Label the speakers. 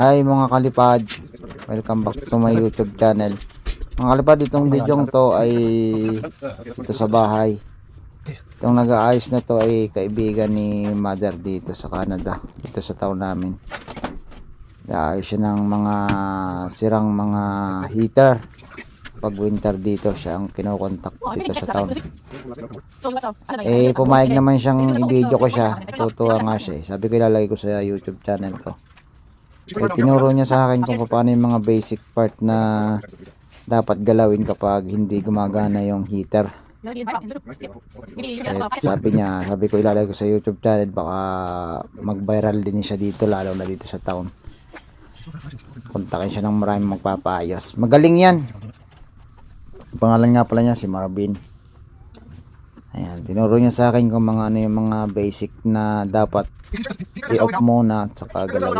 Speaker 1: Hi mga kalipad, welcome back to my YouTube channel. Mga kalipad, itong video to ay ito sa bahay. Itong nag-aayos na to ay kaibigan ni mother dito sa Canada, dito sa town namin. Nag-aayos siya ng mga sirang mga heater. Pag winter dito siya ang kinokontak dito sa town. Eh, pumayag naman siyang i-video ko siya. Tutuwa nga siya eh. Sabi ko ilalagay ko sa YouTube channel ko. Eh, tinuro niya sa akin kung paano yung mga basic part na dapat galawin kapag hindi gumagana yung heater. Eh, sabi niya, sabi ko ilalagay ko sa YouTube channel baka mag-viral din siya dito lalo na dito sa town. Kontakin siya ng maraming magpapaayos. Magaling yan. Ang pangalan nga pala niya si Marvin. Ayan, tinuro niya sa akin kung mga ano yung mga basic na dapat i-off muna at saka galawin